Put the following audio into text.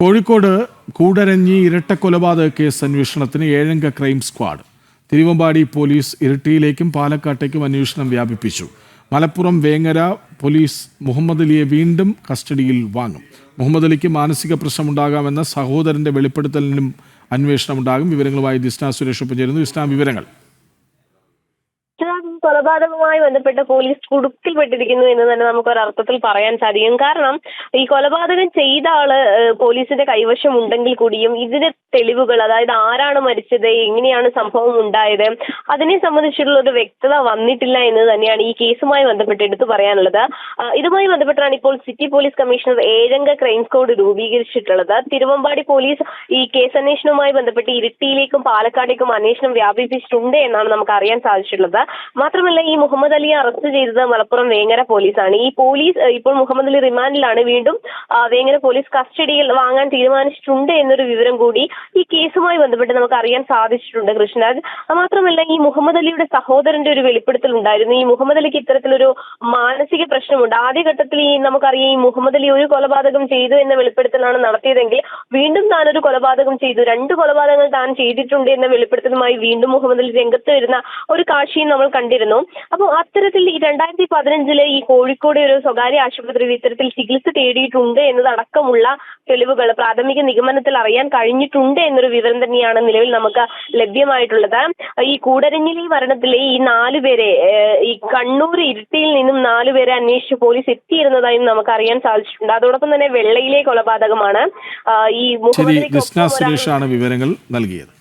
Kozhikode Koodaranji ഇരട്ടക്കൊലപാതക case അന്വേഷണത്തിന് ഏഴംഗ crime squad. Thiruvambady police ഇരട്ടിയിലേക്കും പാലക്കാട്ടേക്കും അന്വേഷണം വ്യാപിപ്പിച്ചു. മലപ്പുറം വേങ്ങര പോലീസ് മുഹമ്മദ് അലിയെ വീണ്ടും കസ്റ്റഡിയിൽ വാങ്ങും. മുഹമ്മദ് അലിക്ക് മാനസിക പ്രശ്നമുണ്ടാകാമെന്ന സഹോദരന്റെ വെളിപ്പെടുത്തലിനും അന്വേഷണം ഉണ്ടാകും വിവരങ്ങളുമായി ദിസ്ന സുരേഷ് ഒപ്പം ചേരുന്നു. ദിസ്ന വിവരങ്ങൾ. കൊലപാതകവുമായി ബന്ധപ്പെട്ട് പോലീസ് കുടുക്കിൽപ്പെട്ടിരിക്കുന്നു എന്ന് തന്നെ നമുക്ക് ഒരർത്ഥത്തിൽ പറയാൻ സാധിക്കും. കാരണം ഈ കൊലപാതകം ചെയ്ത ആൾ പോലീസിന്റെ കൈവശം ഉണ്ടെങ്കിൽ കൂടിയും ഇതിന്റെ തെളിവുകൾ അതായത് ആരാണ് മരിച്ചത് എങ്ങനെയാണ് സംഭവം ഉണ്ടായത് അതിനെ സംബന്ധിച്ചുള്ള ഒരു വ്യക്തത വന്നിട്ടില്ല എന്ന് തന്നെയാണ് ഈ കേസുമായി ബന്ധപ്പെട്ട് എടുത്തു പറയാനുള്ളത്. ഇതുമായി ബന്ധപ്പെട്ടാണ് ഇപ്പോൾ സിറ്റി പോലീസ് കമ്മീഷണർ ഏഴംഗ ക്രൈം സ്ക്വാഡ് രൂപീകരിച്ചിട്ടുള്ളത്. തിരുവമ്പാടി പോലീസ് ഈ കേസ് അന്വേഷണവുമായി ബന്ധപ്പെട്ട് ഇരിട്ടിയിലേക്കും പാലക്കാടേക്കും അന്വേഷണം വ്യാപിപ്പിച്ചിട്ടുണ്ട് എന്നാണ് നമുക്ക് അറിയാൻ സാധിച്ചിട്ടുള്ളത്. മാത്രമല്ല ഈ മുഹമ്മദ് അലിയെ അറസ്റ്റ് ചെയ്തത് മലപ്പുറം വേങ്ങര പോലീസാണ്. ഈ പോലീസ് ഇപ്പോൾ മുഹമ്മദ് അലി റിമാൻഡിലാണ്. വീണ്ടും വേങ്ങര പോലീസ് കസ്റ്റഡിയിൽ വാങ്ങാൻ തീരുമാനിച്ചിട്ടുണ്ട് എന്നൊരു വിവരം കൂടി ഈ കേസുമായി ബന്ധപ്പെട്ട് നമുക്ക് അറിയാൻ സാധിച്ചിട്ടുണ്ട് കൃഷ്ണരാജ്. മാത്രമല്ല ഈ മുഹമ്മദ് അലിയുടെ സഹോദരന്റെ ഒരു വെളിപ്പെടുത്തൽ ഉണ്ടായിരുന്നു. ഈ മുഹമ്മദ് അലിക്ക് ഇത്തരത്തിലൊരു മാനസിക പ്രശ്നമുണ്ട്. ആദ്യഘട്ടത്തിൽ ഈ നമുക്കറിയാം ഈ മുഹമ്മദ് അലി ഒരു കൊലപാതകം ചെയ്തു എന്ന വെളിപ്പെടുത്തലാണ് നടത്തിയതെങ്കിൽ വീണ്ടും താൻ ഒരു കൊലപാതകം ചെയ്തു. രണ്ട് കൊലപാതകങ്ങൾ താൻ ചെയ്തിട്ടുണ്ട് എന്ന വെളിപ്പെടുത്തലുമായി വീണ്ടും മുഹമ്മദ് അലി രംഗത്ത് വരുന്ന ഒരു കാഴ്ചയും നമ്മൾ കണ്ടിരുന്നു. അപ്പോൾ അത്തരത്തിൽ ഈ രണ്ടായിരത്തി പതിനഞ്ചിൽ ഈ കോഴിക്കോട് ഒരു സ്വകാര്യ ആശുപത്രിയിൽ ഇത്തരത്തിൽ ചികിത്സ തേടിയിട്ടുണ്ട് എന്നതടക്കമുള്ള തെളിവുകൾ പ്രാഥമിക നിഗമനത്തിൽ അറിയാൻ കഴിഞ്ഞിട്ടുണ്ട് എന്നൊരു വിവരം തന്നെയാണ് നിലവിൽ നമുക്ക് ലഭ്യമായിട്ടുള്ളത്. ഈ കൂടരഞ്ഞിലെ മരണത്തിലെ ഈ നാലുപേരെ ഈ കണ്ണൂർ ഇരുട്ടിയിൽ നിന്നും നാലുപേരെ അന്വേഷിച്ച് പോലീസ് എത്തിയിരുന്നതായും നമുക്ക് അറിയാൻ സാധിച്ചിട്ടുണ്ട്. അതോടൊപ്പം തന്നെ വെള്ളയിലെ കൊലപാതകമാണ്. ഈ മുഖ്യമന്ത്രി മുഹമ്മദ് അലിക്കൊപ്പം സുരേഷാണ് വിവരങ്ങൾ നൽകിയത്.